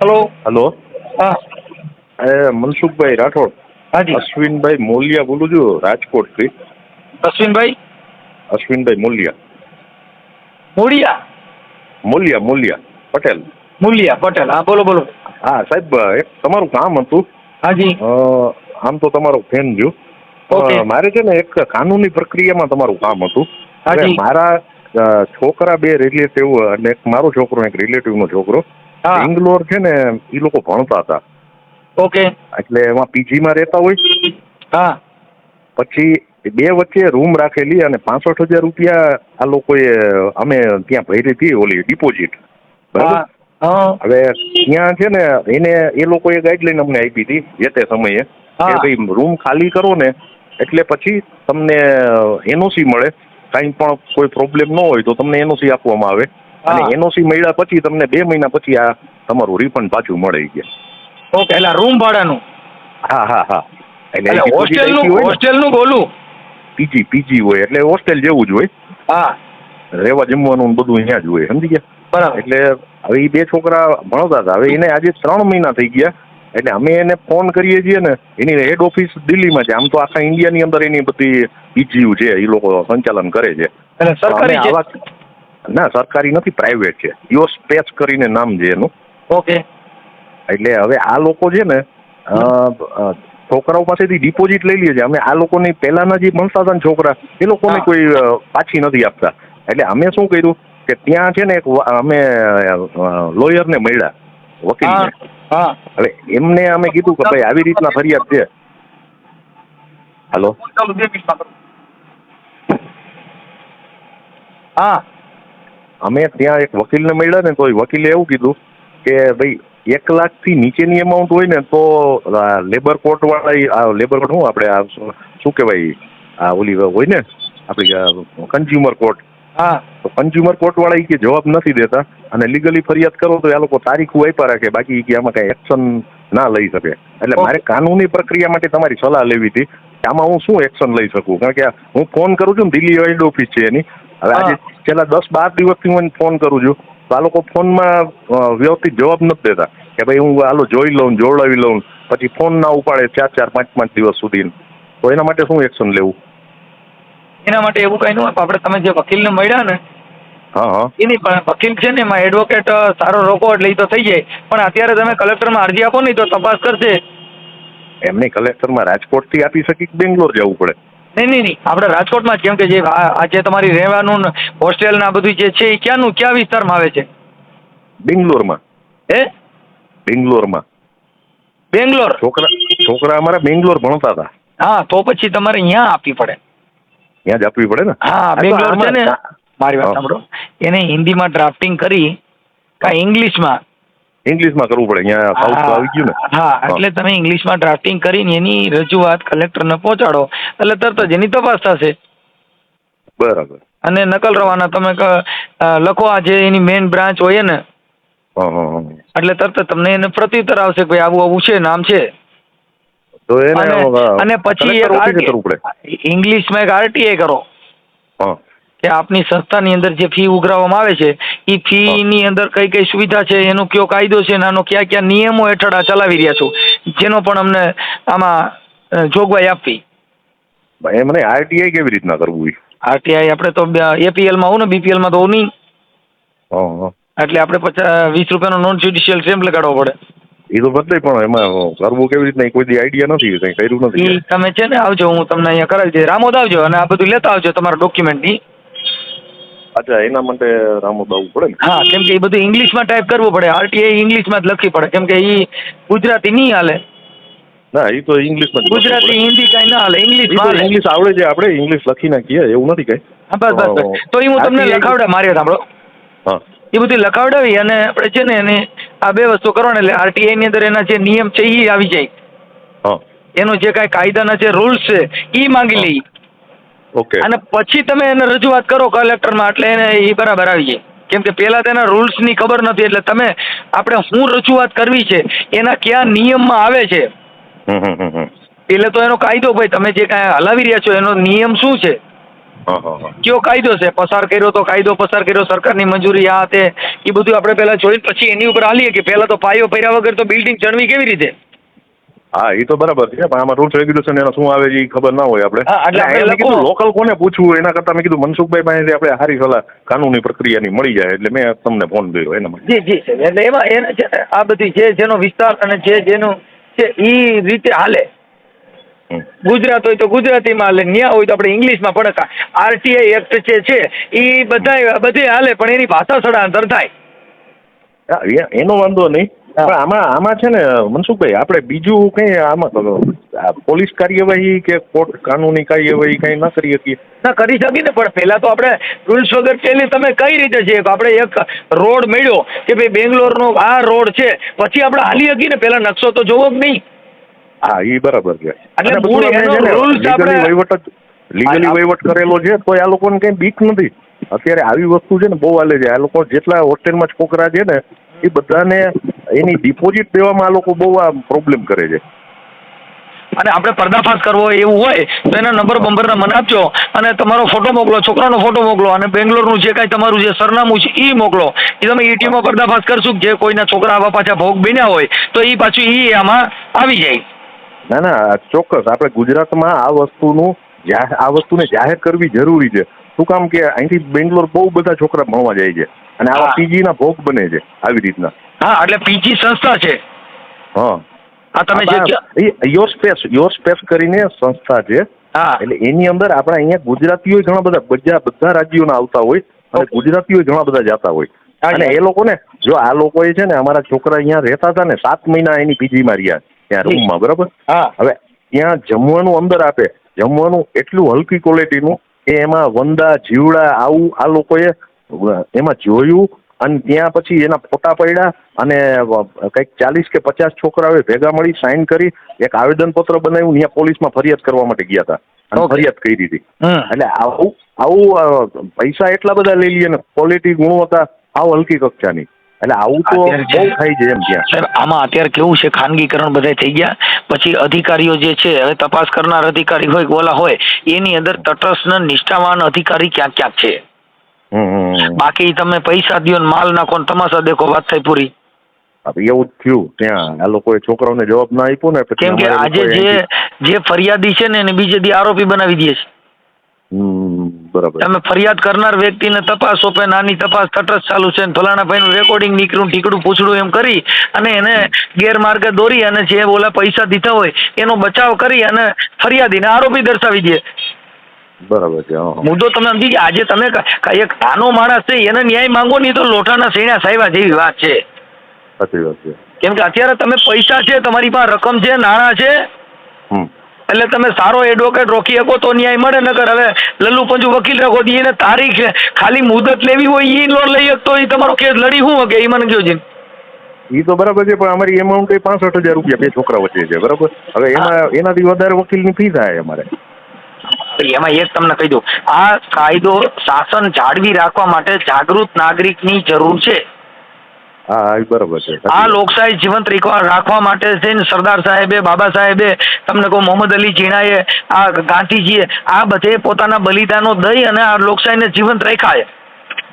Hello hello હા. એ મનસુખભાઈ રાઠોડ. હાજી અશ્વિનભાઈ મોલિયા બોલું છું રાજકોટથી અશ્વિનભાઈ? અશ્વિનભાઈ મોલિયા. મોડિયા મોલિયા મોલિયા પટેલ. મોલિયા પટેલ. હા બોલો બોલો. હા સાહેબ એક તમારું કામ હતું. હાજી આમ તો તમારો ફેન જો મારે છે ને એક કાનૂની પ્રક્રિયામાં તમારું કામ હતું. મારા છોકરા બે રિલેટિવ અને એક મારો છોકરો એક એક રિલેટિવનો છોકરો. બેંગ્લોર છે ને એ લોકો ભણતા હતા. ઓકે. એટલે એમાં પીજીમાં રહેતા હોય. હા. પછી બે વચ્ચે રૂમ રાખેલી અને પાસઠ હજાર રૂપિયા આ લોકોએ અમે ત્યાં ભરી હતી ઓલી ડિપોઝિટ. હા હવે ત્યાં છે ને એને એ લોકોએ ગાઈડલાઈન અમને આપી હતી જે તે સમયે કે. ભાઈ રૂમ ખાલી કરો ને એટલે પછી તમને એનઓસી મળે. કાંઈ પણ કોઈ પ્રોબ્લેમ ન હોય તો તમને એનઓસી આપવામાં આવે. અને એનઓસી મળ્યા પછી તમને બે મહિના પછી આ તમારું રિફંડ પાછું મળે ઈ ઓકે એટલે રૂમ ભાડાનું? હા હા હા. એટલે હોસ્ટેલનું હોસ્ટેલનું બોલું? પીજી પીજી હોય એટલે હોસ્ટેલ જેવું જ હોય. હા. રહેવા જમવાનું બધું અહીંયા જ હોય સમજી ગયા? બરાબર. એટલે હવે એ બે છોકરા ભણતા હતા. હવે એને આજે ત્રણ મહિના થઈ ગયા. એટલે અમે એને ફોન કરીએ છીએ ને એની હેડ ઓફિસ દિલ્હીમાં છે. આમ તો આખા ઇન્ડિયાની અંદર એની બધી પીજીયુ છે એ લોકો સંચાલન કરે છે. એટલે સરકારી ના સરકારી નથી પ્રાઇવેટ છે. યો સ્પેસ કરીને નામ છે એનું. ઓકે. એટલે હવે આ લોકો છે ને છોકરાઓ પાસેથી ડિપોઝિટ લઈ લઈએ છે. અમે આ લોકોની પહેલાના જે ભણતા હતા ને છોકરા એ લોકોને કોઈ પાછી નથી આપતા. એટલે અમે શું કર્યું કે ત્યાં છે ને એક અમે લોયરને મળ્યા વકીલ હા. હવે એમને અમે કીધું કે ભાઈ આવી રીતના ફરિયાદ છે. હાલો. હા. અમે ત્યાં એક વકીલને મળ્યા ને તો એ વકીલે એવું કીધું કે ભાઈ એક લાખથી નીચેની અમાઉન્ટ હોય ને તો લેબર કોર્ટ વાળા લેબર કોર્ટ શું આપણે શું- કહેવાય આ ઓલી હોય ને આપણી કન્ઝ્યુમર કોર્ટ હા. તો કન્ઝ્યુમર કોર્ટ વાળા ઈ કે જવાબ નથી દેતા અને લીગલી ફરિયાદ કરો તો આ લોકો તારીખો આપ્યા રાખે બાકી કે આમાં કઈ એક્શન ના લઈ શકે. એટલે મારે કાનૂની પ્રક્રિયા માટે તમારી સલાહ લેવી હતી આમાં હું શું એક્શન લઈ શકું? કારણ કે હું ફોન કરું છું ને દિલ્હી હેડ ઓફિસ છે એની હવે આજે છેલ્લા દસ બાર દિવસથી હું ફોન કરું છું. તો આ લોકો ફોનમાં વ્યવસ્થિત જવાબ નથી દેતા કે ભાઈ હું હાલો જોઈ લઉં જોડાવી લઉં પછી ફોન ના ઉપાડે ચાર ચાર પાંચ પાંચ દિવસ સુધી તો એના માટે શું એક્શન લેવું? એના માટે એવું કઈ ન હોય આપણે તમે જે વકીલને મળ્યા ને હા હા. એની પણ વકીલ છે ને એમાં એડવોકેટ સારો રોકો એટલે તો થઈ જાય. પણ અત્યારે તમે કલેક્ટરમાં અરજી આપો ને તો તપાસ કરશે. માં કલેક્ટરમાં રાજકોટથી આપી શકી કે બેંગ્લોર જવું પડે? નહીં નહીં નહીં. આપણે રાજકોટમાં જ કેમ કે જે આ આ જે તમારી રહેવાનું ને હોસ્ટેલ ને આ બધું જે છે એ ક્યાંનું ક્યાં વિસ્તારમાં આવે છે? બેંગ્લોરમાં. હે? બેંગ્લોરમાં. બેંગ્લોર? છોકરા છોકરા અમારા બેંગ્લોર ભણતા હતા. હા તો પછી તમારે અહીંયા આપવી પડે. ત્યાં જ આપવી પડે ને? હા બેંગ્લોર છે ને. મારી વાત સાંભળો. એને હિન્દીમાં ડ્રાફ્ટિંગ કરી કાં ઇંગ્લિશમાં ઇંગ્લિશમાં કરવું પડે અહીંયા સાઉથ આવી ગયું ને. હા એટલે તમે ઇંગ્લિશમાં ડ્રાફ્ટિંગ કરીને એની રજૂઆત કલેક્ટરને પહોંચાડો. એટલે તરત જ એની તપાસ થશે. બરાબર. અને નકલ રવાના તમે લખો આ જે એની મેઇન બ્રાન્ચ હોય ને એટલે તરત જ તમને એને પ્રત્યુત્તર આવશે કે ભાઈ આવું આવું છે નામ છે. તો એને અને પછી એક આરટી કરવું પડે. RTA ઇંગ્લિશમાં એક આરટીએ કરો. હા. કે આપની સંસ્થાની અંદર જે ફી ઉઘરાવવામાં આવે છે એ ફીની અંદર કઈ કઈ સુવિધા છે એનો કયો કાયદો છે નાનો આનો કયા કયા નિયમો હેઠળ આ ચલાવી રહ્યા છો જેનો પણ અમને આમાં જોગવાઈ આપવી. એ મને આરટીઆઈ કેવી રીતના કરવું હોય આરટીઆઈ આપણે તો એપીએલમાં હોઉં ને બીપીએલમાં તો હોઉં નહીં. એટલે આપણે પચાસ વીસ રૂપિયાનો નોન જ્યુડિશિયલ સ્ટેમ્પ લગાડવો પડે. એ તો બદલે પણ એમાં કરવું કેવી રીતના કોઈ દી આઈડિયા નથી કઈ કર્યું નથી તમે છે ને આવજો હું તમને અહીંયા કરાવી દઈશ. રામોદ આવજો અને આ બધું લેતા આવજો તમારા ડોક્યુમેન્ટની અચ્છા એના માટે રામોદ આવવું પડે ને? હા કેમ કે એ બધું ઇંગ્લિશમાં ટાઈપ કરવું પડે. આરટીઆઈ ઇંગ્લિશમાં જ લખવી પડે. કેમ કે એ ગુજરાતી નહીં હાલે. ના એ તો ઇંગ્લિશમાં ગુજરાતી હિન્દી કાંઈ ના હાલે. ઇંગ્લિશમાં ઇંગ્લિશ આવડે છે આપણે ઇંગ્લિશ લખી નાખીએ એવું નથી કઈ. હા બસ બસ બસ. તો એ હું તમને લખાવડે મારી સાંભળો. હા. એ બધું લખાવડાવી અને આપણે છે ને એને આ બે વસ્તુ કરવાની. એટલે આરટીઆઈ ની અંદર એના જે નિયમ છે એ આવી જાય. એનો જે કાંઈ કાયદાના જે રૂલ્સ છે એ માંગી લઈ ઓકે. અને પછી તમે એને રજૂઆત કરો કલેક્ટરમાં એટલે એને એ બરાબર આવી જાય. કેમ કે પહેલા તેના રૂલ્સની ખબર નથી એટલે તમે આપણે શું રજૂઆત કરવી છે એના કયા નિયમમાં આવે છે? એટલે તો એનો કાયદો ભાઈ તમે જે કાંઈ હલાવી રહ્યા છો એનો નિયમ શું છે? કયો કાયદો છે? પસાર કર્યો તો કાયદો પસાર કર્યો સરકારની મંજૂરી આ તે એ બધું આપણે પહેલાં જોઈ પછી એની ઉપર હાલીએ કે પહેલાં તો પાયો પહેર્યા વગર તો બિલ્ડિંગ ચણવી કેવી રીતે? હા એ તો બરાબર છે પણ આમાં રૂલ્સ રેગ્યુલેશન એનો શું આવે છે એ ખબર ના હોય આપણે. એટલે કીધું લોકલ કોને પૂછવું એના કરતા મેં કીધું મનસુખભાઈ પાસેથી આપણે સારી સલાહ કાનૂની પ્રક્રિયાની મળી જાય એટલે મેં તમને ફોન કર્યો એના માટે. જી જી સાહેબ એટલે એમાં એને આ બધી જે જેનો વિસ્તાર અને જે જેનું છે એ રીતે હાલે. ગુજરાત હોય તો ગુજરાતીમાં હાલે ન્યા હોય તો આપણે ઇંગ્લિશમાં પણ આરટીઆઈ એક્ટ જે છે એ બધા બધે હાલે પણ એની ભાષા સ્થળાંતર થાય. હા, એ- એનો વાંધો નહીં. પણ આમાં આમાં છે ને મનસુખભાઈ આપણે બીજું કઈ આમાં પોલીસ કાર્યવાહી કે કોર્ટ કાનૂની કાર્યવાહી કઈ ના કરી શકીએ? ના કરી શકીએ ને પણ પેલા તો આપણે રૂલ્સ વગર પેલી તમે કઈ રીતે છે? આપણે એક રોડ મળ્યો કે ભાઈ બેંગ્લોરનો આ રોડ છે પછી આપણે હાલી શકીએ ને? પહેલા નકશો તો જોવો જ નહીં? હા એ બરાબર છે. એટલે મૂળ એનો legally આપણે- વહીવટ લીગલી વહીવટ કરેલો છે તો આ લોકોને કઈ બીક નથી. અત્યારે આવી વસ્તુ છે ને બહુ હાલે છે. આ લોકો જેટલા હોસ્ટેલમાં છોકરા છે ને એ બધાને એની ડિપોઝિટ દેવામાં આ લોકો બહુ આ પ્રોબ્લેમ કરે છે. અને આપણે પર્દાફાશ કરવો એવું હોય તો એના નંબર બંબરના મને આપજો અને તમારો ફોટો મોકલો છોકરાનો ફોટો મોકલો અને બેંગ્લોરનું જે કાંઈ તમારું જે સરનામું છે એ મોકલો. એ તમે ઈટીમાં પર્દાફાશ કરશું કે જે કોઈના છોકરા આવા પાછા ભોગ બન્યા હોય તો એ પાછું એ આમાં આવી જાય. ના ના ચોક્કસ. આપણે ગુજરાતમાં આ વસ્તુનું આ વસ્તુને જાહેર કરવી જરૂરી છે. શું કામ કે અહીંથી બેંગ્લોર બહુ બધા છોકરા ભણવા જાય છે. અને આવા પીજી ના ભોગ બને છે આવી રીતના. હા એટલે પીજી સંસ્થા છે. હા. આ તમે જે યોર સ્પેસ યોર સ્પેસ કરીને સંસ્થા છે. હા. એટલે એની અંદર આપણે અહીંયા ગુજરાતીઓ ઘણા બધા બધા બધા રાજ્યોના આવતા હોય અને ગુજરાતીઓ ઘણા બધા જતા હોય. અને. એ લોકોને જો આ લોકોએ છે ને અમારા છોકરા અહીંયા રહેતા હતા ને સાત મહિના એની પીજીમાં રહ્યા ત્યાં રૂમમાં બરાબર? હા. હવે ત્યાં જમવાનું અંદર આપે. જમવાનું એટલું હલકી ક્વોલિટીનું કે એમાં વંદા જીવડા આવું આ લોકોએ એમાં જોયું અને ત્યાં પછી એના ફોટા પડ્યા અને કંઈક ચાલીસ કે પચાસ છોકરાઓએ ભેગા મળી સાઇન કરી એક આવેદનપત્ર બનાવ્યું ત્યાં પોલીસમાં ફરિયાદ કરવા માટે ગયા હતા. અને ફરિયાદ કરી દીધી. એટલે આવું આવું પૈસા એટલા બધા લઈ લઈએ ને ક્વોલિટી ગુણવત્તા આવ હલકી કક્ષાની. એટલે આવું તો બહુ થાય છે એમ ત્યાં. સાહેબ આમાં અત્યારે કેવું છે ખાનગીકરણ બધા થઈ ગયા. પછી અધિકારીઓ જે છે હવે તપાસ કરનાર અધિકારી હોય કે ઓલા હોય એની અંદર તટસ્થ નિષ્ઠાવાન અધિકારી ક્યાંક ક્યાંક છે. બાકી તમે પૈસા દો ને માલ નાખો ને તમાશા દેખો વાત થઈ પૂરી. એવું જ થયું ત્યાં. આ લોકોએ છોકરાઓને જવાબ ના આપ્યો ને કેમ કે આજે જે જે ફરિયાદી છે ને એને બીજે દી આરોપી બનાવી દે છે. બરાબર. તમે ફરિયાદ કરનાર વ્યક્તિને તપાસ સોંપે નાની તપાસ તટસ્થ ચાલુ છે ફલાણા ભાઈનું રેકોર્ડિંગ નીકળ્યું ટીકડું પૂછડું એમ કરી અને એને ગેરમાર્ગે દોરી અને જે ઓલા પૈસા દીધા હોય એનો બચાવ કરી અને ફરિયાદીને આરોપી દર્શાવી દે. બરાબર છે. મુદ્દો તમે સમજી ગયા. આજે તમે ક- ક- એક નાનો માણસ છે એને ન્યાય માંગો નહીં તો લોટાના સૈણા સાહેબા જેવી વાત છે. સાચી વાત છે. કેમ કે અત્યારે તમે પૈસા છે તમારી પાસે રકમ છે નાણાં છે એટલે તમે સારો એડવોકેટ રોકી શકો તો ન્યાય મળે નકર હવે લલ્લુ પંજુ વકીલ રાખો તો એને તારીખ ખાલી મુદત લેવી હોય એ લોન લઈ શકતો એ તમારો કેસ લડી શું હકે એ મને કહો છે. એ તો બરાબર છે પણ અમારી એમાઉન્ટ એ પાસઠ હજાર રૂપિયા બે છોકરા વચ્ચે છે બરાબર? હવે એમાં એનાથી વધારે વકીલની ફી થાય અમારે. હવે એમાં એક તમને કહી દઉં. આ કાયદો શાસન જાળવી રાખવા માટે જાગૃત નાગરિકની જરૂર છે. હા બરોબર છે. આ લોકશાહી જીવંત રાખવા માટે છે ને સરદાર સાહેબે બાબા સાહેબે તમને કહું મોહમ્મદ અલી જીણાએ આ ગાંધીજીએ આ બધે પોતાના બલિદાનો દઈ અને આ લોકશાહીને જીવંત રાખ્યા છે.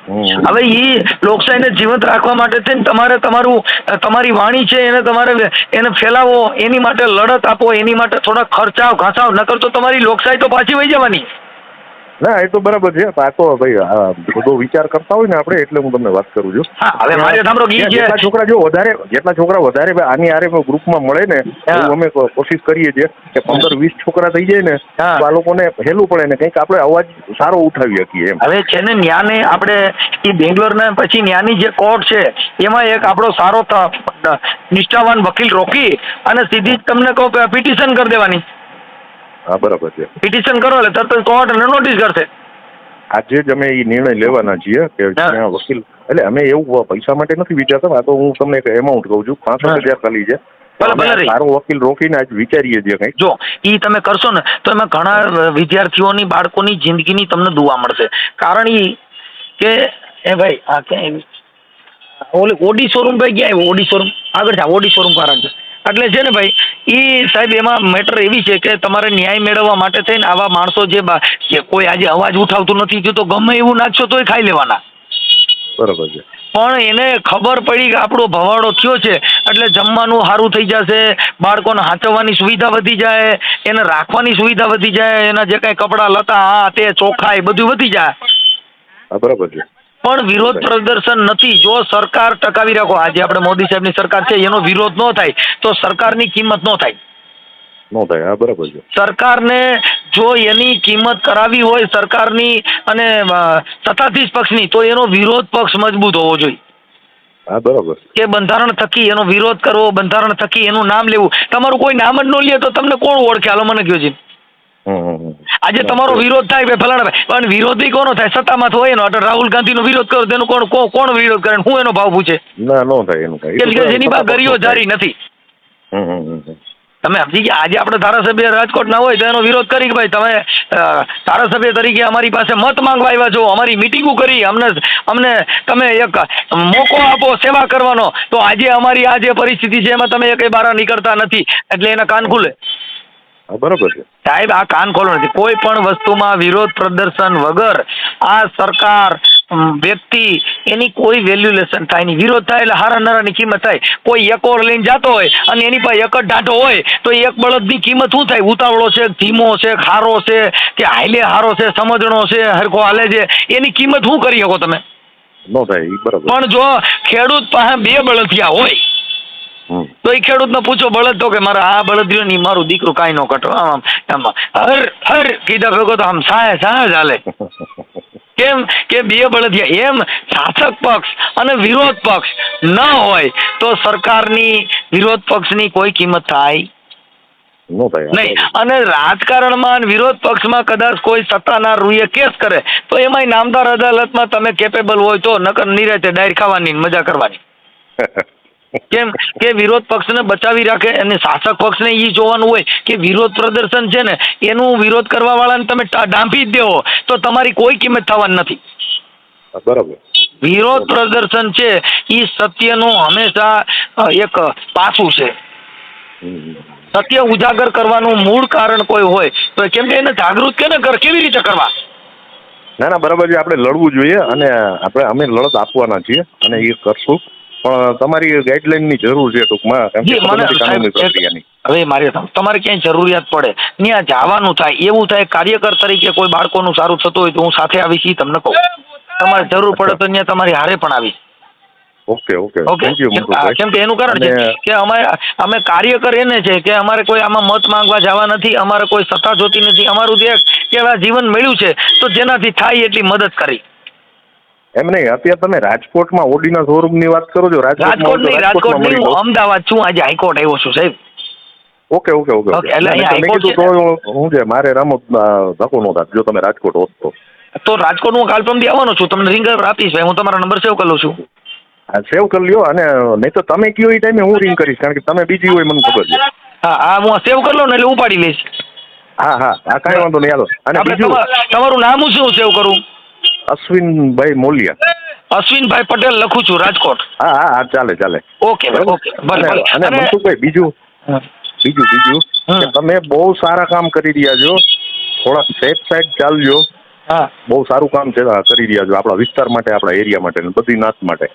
હવે એ લોકશાહીને જીવંત રાખવા માટે છે ને તમારે તમારું, તમારી વાણી છે એને તમારે એને ફેલાવો, એની માટે લડત આપો, એની માટે થોડા ખર્ચાવ, ઘસાવ, નકર તો તમારી લોકશાહી તો પાછી વહી જવાની. ના એ તો બરાબર છે આ તો ભાઈ બધો વિચાર કરતા હોય ને આપણે એટલે હું તમને વાત કરું છું હવે મારે સાંભળો કે છે જેટલા છોકરા જો વધારે જેટલા છોકરા વધારે આની આરે ગ્રુપમાં મળે ને. એવું અમે કોશિશ કરીએ છીએ કે પંદર વીસ છોકરા થઈ જાય ને. તો આ લોકોને હેલું પડે ને કંઈક આપણે અવાજ સારો ઉઠાવી શકીએ એમ હવે છે ને ન્યાને આપણે એ બેંગ્લોરના પછી ન્યાની જે કોર્ટ છે એમાં એક આપણો સારો નિષ્ઠાવાન વકીલ રોકી અને સીધી જ તમને કહો કે પિટિશન કરી દેવાની હા બરાબર છે. પિટિશન કરો એટલે તરત કોર્ટ એને નોટિસ કરશે. આજે જ અમે એ નિર્ણય લેવાના છીએ કે વકીલ એટલે અમે એવું પૈસા માટે નથી વિચારતા આ તો હું તમને એક એમાઉન્ટ કહું છું પાંચસો રૂપિયા ખાલી છે. સારો વકીલ રોકીને આજ વિચારીએ છીએ કંઈક. જો એ તમે કરશો ને તો એમાં ઘણા વિદ્યાર્થીઓની બાળકોની જિંદગીની તમને દુવા મળશે. કારણ એ કે એ ભાઈ આ ક્યાં ઓલી ઓડી શોરૂમ ભાઈ આવ્યું ઓડી શોરૂમ આગળ છે ઓડી શોરૂમ કારણ રાખજો એટલે છે ને ભાઈ એ સાહેબ એમાં મેટર એવી છે કે તમારે ન્યાય મેળવવા માટે થઈને આવા માણસો જે જે કોઈ આજે અવાજ ઉઠાવતું નથી થયું તો ગમે એવું નાખશો તોય ખાઈ લેવાના. બરોબર છે. પણ એને ખબર પડી કે આપણો ભવાડો થયો છે એટલે જમવાનું સારું થઈ જશે બાળકોને હાચવવાની સુવિધા વધી જાય એને રાખવાની સુવિધા વધી જાય એના જે કાંઈ કપડાં લતા હા તે ચોખ્ખાઈ બધું વધી જાય. બરોબર છે. પણ વિરોધ પ્રદર્શન નથી. જો સરકાર ટકાવી રાખો આજે આપણે મોદી સાહેબની સરકાર છે એનો વિરોધ ન થાય તો સરકારની કિંમત ન થાય. નો થાય. હા બરોબર છે. સરકારને જો એની કિંમત કરાવી હોય સરકારની અને સત્તાધીશ પક્ષની તો એનો વિરોધ પક્ષ મજબૂત હોવો જોઈએ. હા બરોબર. કે બંધારણ થકી એનો વિરોધ કરવો બંધારણ થકી એનું નામ લેવું. તમારું કોઈ નામ જ ન લે તો તમને કોણ ઓળખે? હાલો મને કહ્યું છે. આજે તમારો વિરોધ થાય ભાઈ ફલાણા ભાઈ. પણ વિરોધી કોનો થાય? સત્તામાં હોય એનો. એટલે રાહુલ ગાંધીનો વિરોધ કરો તેનો કોણ કોણ- વિરોધ કરે હું એનો ભાવ પૂછે? ના નો થાય એનું કાંઈ. જેની પાસે ગરીઓ જારી નથી. તમે સમજી ગયા? આજે આપણે ધારાસભ્ય રાજકોટના હોય તો એનો વિરોધ કરી કે ભાઈ તમે ધારાસભ્ય તરીકે અમારી પાસે મત માંગવા આવ્યા છો અમારી મિટિંગો કરી અમને અમને તમે એક મોકો આપો સેવા કરવાનો. તો આજે અમારી આ જે પરિસ્થિતિ છે એમાં તમે કઈ બહાર નીકળતા નથી. એટલે એના કાન ખુલે. બરોબર છે. સાહેબ આ કાન ખોલો નથી. કોઈ પણ વસ્તુમાં વિરોધ પ્રદર્શન વગર આ સરકાર વ્યક્તિ એની કોઈ વેલ્યુલેશન થાય નહીં. વિરોધ થાય એટલે હારા નરાની કિંમત થાય. કોઈ એક ઓર લઈને જતો હોય અને એની પાસે એક જ ઢાંઢો હોય તો એક બળદની કિંમત શું થાય? ઉતાવળો છે ધીમો છે ખારો છે કે હાઈલે હારો છે સમજણો છે હરખો હાલે છે એની કિંમત શું કરી શકો તમે? પણ જો ખેડૂત પાસે બે બળદિયા હોય તો એ ખેડૂતને પૂછો બળદ તો કે મારા આ બળદ રહ્યો ને મારું દીકરું કાંઈ ન કટો આમ આમ હર હર કીધા ભેગો તો આમ સાહે સાહે ચાલે કેમ કે બે બળદિયા એમ શાસક પક્ષ અને વિરોધ પક્ષ ન હોય તો સરકારની વિરોધ પક્ષની કોઈ કિંમત થાય નહીં. અને રાજકારણમાં વિરોધ પક્ષમાં કદાચ કોઈ સત્તાના રૂએ કેસ કરે તો એમાંય નામદાર અદાલતમાં તમે કેપેબલ હોય તો નકર નિરાતે ડાયર ખાવાની મજા કરવાની. કેમ કે વિરોધ પક્ષને બચાવી રાખે અને શાસક પક્ષને એ જોવાનું હોય કે વિરોધ પ્રદર્શન છે ને એનું વિરોધ કરવા વાળાને તમે ડાંપી જ દેવો તો તમારી કોઈ કિંમત થવાની નથી. બરાબર. વિરોધ પ્રદર્શન છે એ સત્યનું હંમેશા એક પાસું છે. સત્ય ઉજાગર કરવાનું મૂળ કારણ કોઈ હોય તો કેમ કે એને જાગૃત કેને કર કેવી રીતે કરવા? ના ના બરાબર છે. આપણે લડવું જોઈએ અને આપણે અમે લડત આપવાના છીએ અને એ કરશું. પણ તમારી ગાઈડલાઈનની જરૂર છે ટૂંકમાં કાનૂની પ્રક્રિયાની. હવે મારે તમારે ક્યાંય જરૂરિયાત પડે? ત્યાં જવાનું થાય એવું થાય કાર્યકર તરીકે કોઈ બાળકોનું સારું થતું હોય તો હું સાથે આવીશ તમને કહું. તમારે જરૂર પડે તો ત્યાં તમારી હારે પણ આવીશ. Okay okay. ઓકે? કેમ કે એનું કારણ છે કે અમે અમે કાર્યકર એને છે કે અમારે કોઈ આમાં મત માંગવા જવા નથી અમારે કોઈ સત્તા જોતી નથી. અમારું જે કે જીવન મળ્યું છે તો જેનાથી થાય એટલી મદદ કરી. એમ નહીં અત્યારે તમે રાજકોટમાં ઓડીના શોરૂમની વાત કરો છો રાજકોટ નહીં રાજકોટ નહીં હું અમદાવાદ છું આજે હાઈકોર્ટ આવ્યો છું સાહેબ. ઓકે ઓકે ઓકે ઓકે, એટલે હાઈકોર્ટ હું- છે મારે રામો ધક્કો નો થાત જો તમે રાજકોટ હોત તો. તો રાજકોટ હું કાલ પરમથી આવવાનો છું તમને રિંગ આપીશ ભાઈ હું તમારો નંબર સેવ કરું છું. આ સેવ કરી લ્યો અને નહીં તો તમે કયો એ ટાઈમે હું રિંગ કરીશ કારણ કે તમે બીજી હોય મને ખબર છે. હા હા હું સેવ કરી લઉં ને એટલે ઉપાડી લઈશ. હા હા હા કાંઈ વાંધો નહીં હાલો. અને તમારું નામ શું સેવ કરું? અશ્વિનભાઈ મોલિયા. અશ્વિનભાઈ પટેલ લખું છું રાજકોટ. હા હા હા ચાલે ચાલે. ઓકે ઓકે અને મનસુખભાઈ બીજું? બીજું બીજું? તમે બહુ સારા કામ કરી રહ્યા છો. થોડાક સેફ સાઈડ ચાલજો. હા. બહુ સારું કામ છે કરી રહ્યા છો. આપણા વિસ્તાર માટે આપણા એરિયા માટે બધી નાત માટે.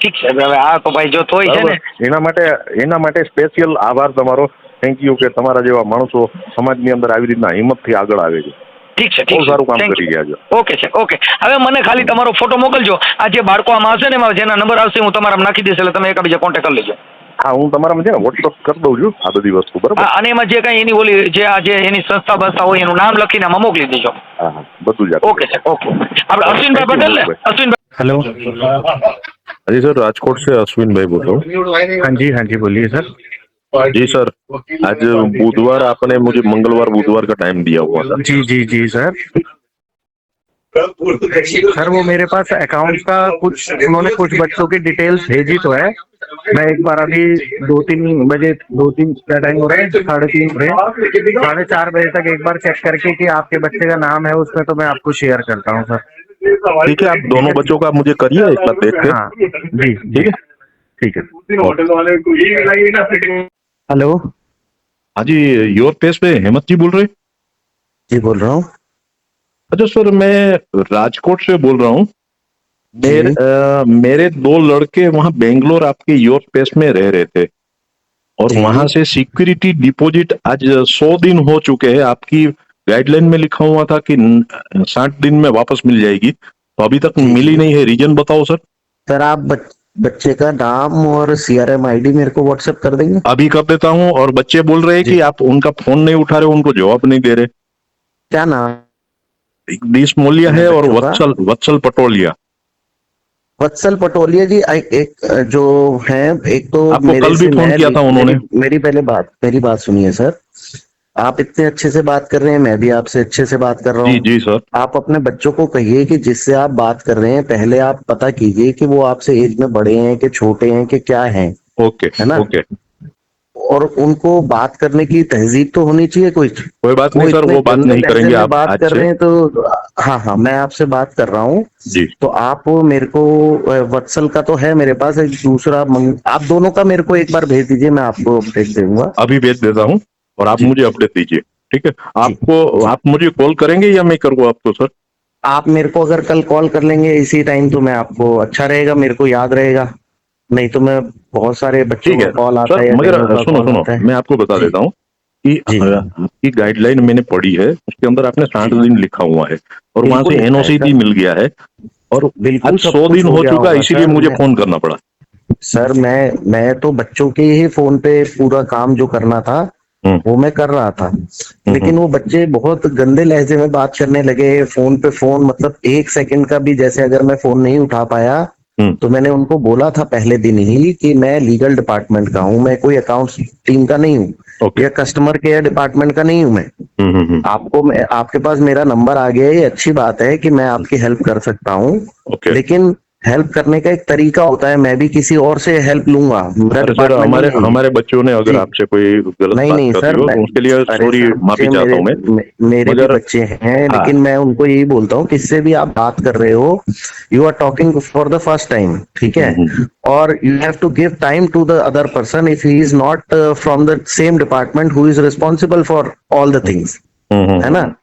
ઠીક છે હવે આ તો ભાઈ જો તોય છે ને. એના માટે એના માટે સ્પેશિયલ આભાર તમારો. થેન્ક યુ કે તમારા જેવા માણસો સમાજની અંદર આવી રીતના હિંમતથી આગળ આવે છે. ઠીક છે ઠીક સારું કામ કરી ગયા છો. ઓકે છે ઓકે હવે મને ખાલી તમારો ફોટો મોકલજો. આ જે બાળકો આમાં હશે ને એમાં જેના નંબર આવશે હું તમારા નાખી દઈશ એટલે તમે એકબીજા કોન્ટેક્ટ કરી લેજો. હા હું તમારામાં છે ને વોટ્સઅપ કરી દઉં છું આ બધી વસ્તુ બરાબર? અને એમાં જે કાંઈ એની ઓલી જે આ જે એની સંસ્થા બસ્તા હોય એનું નામ લખીને આમાં મોકલી દેજો. બધું જ ઓકે સર ઓકે આપણે અશ્વિનભાઈ પટેલ ને? અશ્વિનભાઈ હેલો હાજી સર રાજકોટ છે અશ્વિનભાઈ બોલો. હાજી હાજી બોલીએ સર. जी जी सर आज बुधवार आपने मुझे मंगलवार बुधवार का टाइम दिया हुआ था। जी जी जी सर। सर वो मेरे पास अकाउंट का कुछ उन्होंने कुछ बच्चों की डिटेल्स भेजी तो है। मैं एक बार अभी दो तीन बजे दो तीन क्या टाइम हो रहा है साढ़े तीन बजे। साढ़े चार बजे तक एक बार चेक करके कि आपके बच्चे का नाम है उसमें तो मैं आपको शेयर करता हूँ सर। ठीक है आप दोनों बच्चों का मुझे करिए एक बार देख के हाँ जी ठीक है? ठीक है। हेलो। हाँ जी योर पेस पे हेमंत जी बोल रहे जी बोल रहा हूँ। अच्छा सर मैं राजकोट से बोल रहा हूँ। मेरे। मेरे दो लड़के वहाँ बेंगलोर आपके योर पेस में रह रहे थे। और वहाँ से सिक्योरिटी डिपॉजिट आज सौ दिन हो चुके हैं। आपकी गाइडलाइन में लिखा हुआ था कि साठ दिन में वापस मिल जाएगी। तो अभी तक मिली नहीं है। रीजन बताओ सर। सर आप बच, बच्चे का नाम और सीआरएम आईडी मेरे को व्हाट्सएप कर देंगे। अभी कर देता हूँ और बच्चे बोल रहे हैं कि आप उनका फ़ोन नहीं उठा रहे उनको जवाब नहीं दे रहे। क्या नाम? दिस मोलिया है और वत्सल वत्सल पटोलिया। वत्सल पटोलिया जी एक जो है एक तो आपको मेरे कल भी फ़ोन किया था उन्होंने। मेरी, मेरी पहले बात मेरी बात सुनिए सर। आप इतने अच्छे से बात कर रहे हैं मैं भी आपसे अच्छे से बात कर रहा हूँ। जी जी सर। आप अपने बच्चों को कहिए कि जिससे आप बात कर रहे हैं पहले आप पता कीजिए कि वो आपसे एज में बड़े हैं कि छोटे हैं कि क्या हैं ओके है ना? ओके। और उनको बात करने की तहजीब तो होनी चाहिए कोई? कोई बात नहीं सर वो बात नहीं करेंगे आप बात कर रहे हैं तो हाँ हाँ मैं आपसे बात कर रहा हूँ। जी। तो आप मेरे को वत्सल का तो है मेरे पास एक दूसरा आप दोनों का मेरे को एक बार भेज दीजिए मैं आपको अपडेट दूँगा। अभी भेज देता हूँ। और आप मुझे अपडेट दीजिए ठीक है? आपको आप मुझे कॉल करेंगे या मैं करूँ आपको सर? आप मेरे को अगर कल कॉल कर लेंगे इसी टाइम तो मैं आपको अच्छा रहेगा मेरे को याद रहेगा। नहीं तो मैं बहुत सारे बच्चे कॉल आता है मगर सुनो सुनो। मैं आपको बता देता हूँ कि गाइडलाइन मैंने पढ़ी है उसके अंदर आपने साठ दिन लिखा हुआ है और वहाँ से एनओसी भी मिल गया है और बिल्कुल सौ दिन हो चुका इसीलिए मुझे फ़ोन करना पड़ा। सर मैं मैं तो बच्चों के ही फ़ोन पे पूरा काम जो करना था। वो मैं कर रहा था। लेकिन वो बच्चे बहुत गंदे लहजे में बात करने लगे फ़ोन पे फ़ोन मतलब एक सेकंड का भी जैसे अगर मैं फ़ोन नहीं उठा पाया हम्म। तो मैंने उनको बोला था पहले दिन ही कि मैं लीगल डिपार्टमेंट का हूँ मैं कोई अकाउंट्स टीम का नहीं हूँ या कस्टमर केयर डिपार्टमेंट का नहीं हूँ मैं। हम्म, हम्म, हम्म, आपको मैं आपके पास मेरा नंबर आ गया ये अच्छी बात है कि मैं आपकी हेल्प कर सकता हूँ। लेकिन हेल्प करने का एक तरीका होता है मैं भी किसी और से हेल्प लूँगा। अरे सर हमारे हमारे बच्चों ने अगर आपसे कोई गलत नहीं बात नहीं सर तो उसके लिए सॉरी माफ़ी चाहता हूँ मैं। मेरे, मे- मेरे भी बच्चे हैं हाँ। लेकिन मैं उनको यही बोलता हूँ किससे भी आप बात कर रहे हो you are talking for the first time ठीक है? हम्म, और you have to give time to the other person if he is not from the same department who is responsible for all the things hmm, hmm, है ना?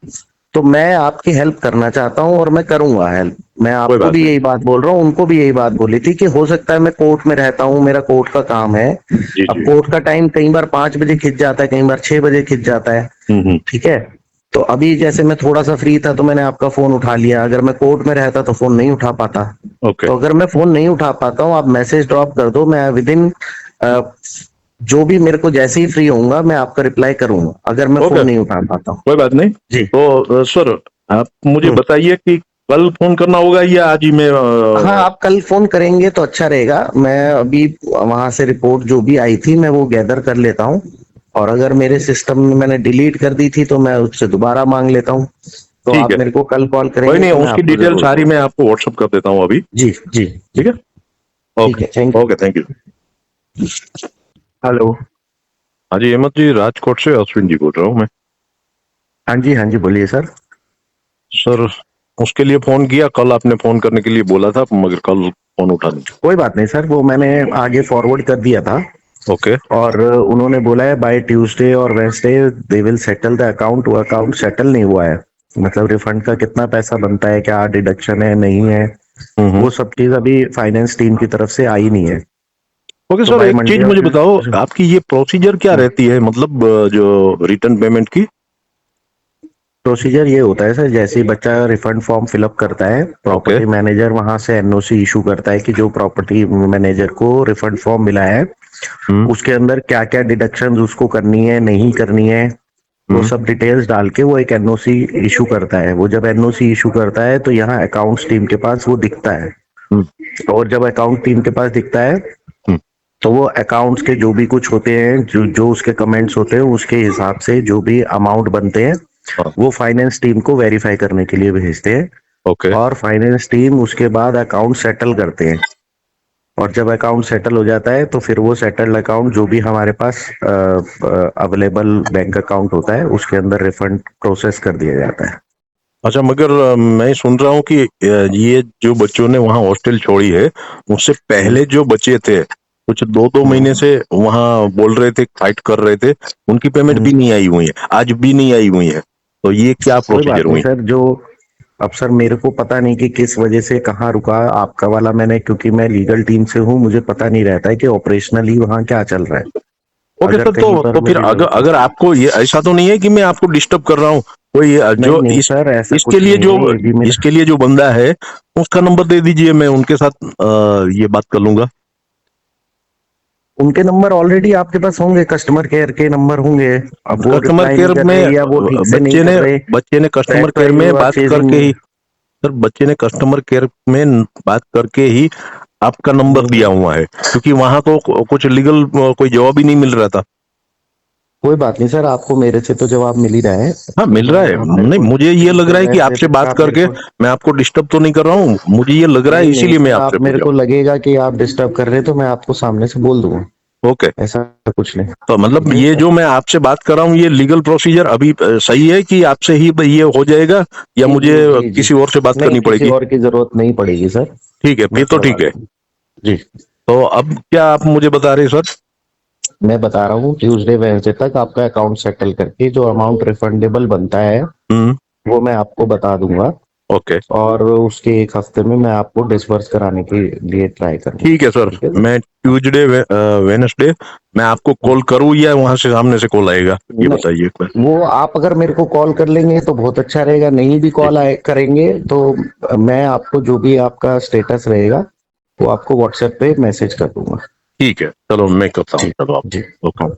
तो मैं आपकी help करना चाहता हूँ और मैं करूँगा हेल्प मैं आपको भी यही बात बोल रहा हूँ उनको भी यही बात बोली थी कि हो सकता है मैं कोर्ट में रहता हूँ मेरा कोर्ट का काम है। जी अब कोर्ट का टाइम कई बार पाँच बजे खिंच जाता है कई बार छह बजे खिंच जाता है। हम्म, हम्म, ठीक है? तो अभी जैसे मैं थोड़ा सा फ्री था तो मैंने आपका फ़ोन उठा लिया। अगर मैं कोर्ट में रहता तो फ़ोन नहीं उठा पाता। तो अगर मैं फ़ोन नहीं उठा पाता हूँ आप मैसेज ड्रॉप कर दो मैं विद इन जो भी मेरे को जैसे ही फ्री होऊँगा मैं आपका रिप्लाई करूँगा। अगर मैं. फ़ोन नहीं उठा पाता हूँ। कोई बात नहीं। जी। तो सर आप मुझे हम्म। बताइए कि कल फ़ोन करना होगा या आज ही मैं हाँ आप कल फ़ोन करेंगे तो अच्छा रहेगा। मैं अभी वहाँ से रिपोर्ट जो भी आई थी मैं वो गैदर कर लेता हूँ। और अगर मेरे सिस्टम में मैंने डिलीट कर दी थी तो मैं उससे दोबारा मांग लेता हूँ। तो आप है। मेरे को कल कॉल करेंगे कोई नहीं तो उसकी डिटेल सारी मैं आपको व्हाट्सअप कर देता हूँ अभी। जी जी। ठीक है? Okay thank you okay thank you hello हाँ जी अहमद जी राजकोट से अश्विन जी बोल रहा हूँ मैं। हाँ जी हाँ जी बोलिए सर। सर उसके लिए फ़ोन किया कल आपने फ़ोन करने के लिए बोला था मगर कल फ़ोन उठा नहीं। कोई बात नहीं सर वो मैंने आगे फॉरवर्ड कर दिया था। Okay okay. और उन्होंने बोला है बाय ट्यूसडे और Wednesday they will settle the account वो अकाउंट सेटल नहीं हुआ है। मतलब रिफंड का कितना पैसा बनता है क्या डिडक्शन है नहीं है हम्म, वो सब चीज़ अभी फाइनेंस टीम की तरफ़ से आई नहीं है। ओके तो सर एक चीज़ मुझे बताओ आपकी ये प्रोसीजर क्या रहती है मतलब जो रिटर्न पेमेंट की प्रोसीजर ये होता है सर जैसे ही बच्चा रिफंड फॉर्म फिलअप करता है प्रॉपर्टी मैनेजर वहाँ से एनओसी इशू करता है कि जो प्रॉपर्टी मैनेजर को रिफंड फॉर्म मिला है हम्म, उसके अंदर क्या क्या डिडक्शन उसको करनी है नहीं करनी है वो हम्म। सब डिटेल्स डाल के वो एक एनओसी इशू करता है वो जब एनओसी इशू करता है तो यहाँ अकाउंट्स टीम के पास वो दिखता है हम्म। और जब अकाउंट टीम के पास दिखता है। तो वो अकाउंट्स के जो भी कुछ होते हैं जो जो उसके कमेंट्स होते हैं उसके हिसाब से जो भी अमाउंट बनते हैं हाँ। वो फाइनेंस टीम को वेरीफाई करने के लिए भेजते हैं। ओके। और फाइनेंस टीम उसके बाद अकाउंट सेटल करते हैं। और जब अकाउंट सेटल हो जाता है तो फिर वो सेटल्ड अकाउंट जो भी हमारे पास अवेलेबल बैंक अकाउंट होता है उसके अंदर रिफंड प्रोसेस कर दिया जाता है। अच्छा मगर मैं सुन रहा हूँ कि ये जो बच्चों ने वहाँ हॉस्टल छोड़ी है उससे पहले जो बच्चे थे कुछ दो दो महीने से वहाँ बोल रहे थे फाइट कर रहे थे उनकी पेमेंट भी नहीं आई हुई है आज भी नहीं आई हुई है। तो ये क्या प्रोसीजर हुई? सर जो अब सर मेरे को पता नहीं कि किस वजह से कहाँ रुका आपका वाला मैंने क्योंकि मैं लीगल टीम से हूँ मुझे पता नहीं रहता है कि ऑपरेशनली वहाँ क्या चल रहा है। ओके सर तो तो फिर अगर अगर आपको ये ऐसा तो नहीं है कि मैं आपको डिस्टर्ब कर रहा हूँ कोई जो नहीं, इस, सर ऐसा इसके लिए जो है, इसके लिए जो बंदा है उसका नंबर दे दीजिए मैं उनके साथ ये बात कर लूँगा। उनके नंबर ऑलरेडी आपके पास होंगे कस्टमर केयर के नंबर होंगे। अब वो कस्टमर केयर में या वो बच्चे ने बच्चे ने कस्टमर केयर में बात करके ही। सर बच्चे ने कस्टमर केयर में बात करके ही आपका नंबर दिया हुआ है क्योंकि वहाँ तो कुछ लीगल कोई जवाब ही नहीं मिल रहा था। कोई बात नहीं सर आपको मेरे से तो जवाब मिल ही रहा है। हाँ मिल रहा है। नहीं मुझे ये लग रहा है कि आपसे तो बात करके मैं आपको डिस्टर्ब तो नहीं कर रहा हूँ। मुझे ये लग रहा है इसीलिए मैं आपसे मेरे को लगेगा कि आप डिस्टर्ब कर रहे हैं तो मैं आपको सामने से बोल दूँगा। ओके। ऐसा कुछ नहीं। तो मतलब ये जो मैं आपसे बात कर रहा हूँ ये लीगल प्रोसीजर अभी सही है कि आपसे ही ये हो जाएगा या मुझे। किसी और से बात करनी पड़ेगी? और की ज़रूरत नहीं पड़ेगी सर। ठीक है फिर तो ठीक है। जी। तो अब क्या आप मुझे बता रहे सर? मैं बता रहा हूँ ट्यूसडे वेंसडे तक आपका अकाउंट सेटल करके जो अमाउंट रिफंडेबल बनता है हम्म। वो मैं आपको बता दूँगा। Okay okay. और उसके एक हफ़्ते में मैं आपको डिसवर्स कराने के लिए ट्राई करूँगा ठीक है सर ठीक है। मैं ट्यूसडे वेनसडे मैं आपको कॉल करूँ या वहाँ से सामने से कॉल आएगा? ये बताइए वो आप अगर मेरे को कॉल कर लेंगे तो बहुत अच्छा रहेगा नहीं भी कॉल करेंगे तो मैं आपको जो भी आपका स्टेटस रहेगा वो आपको व्हाट्सएप पे मैसेज कर दूँगा। ठीक है चलो मैं करता हूँ चलो आप जी ओके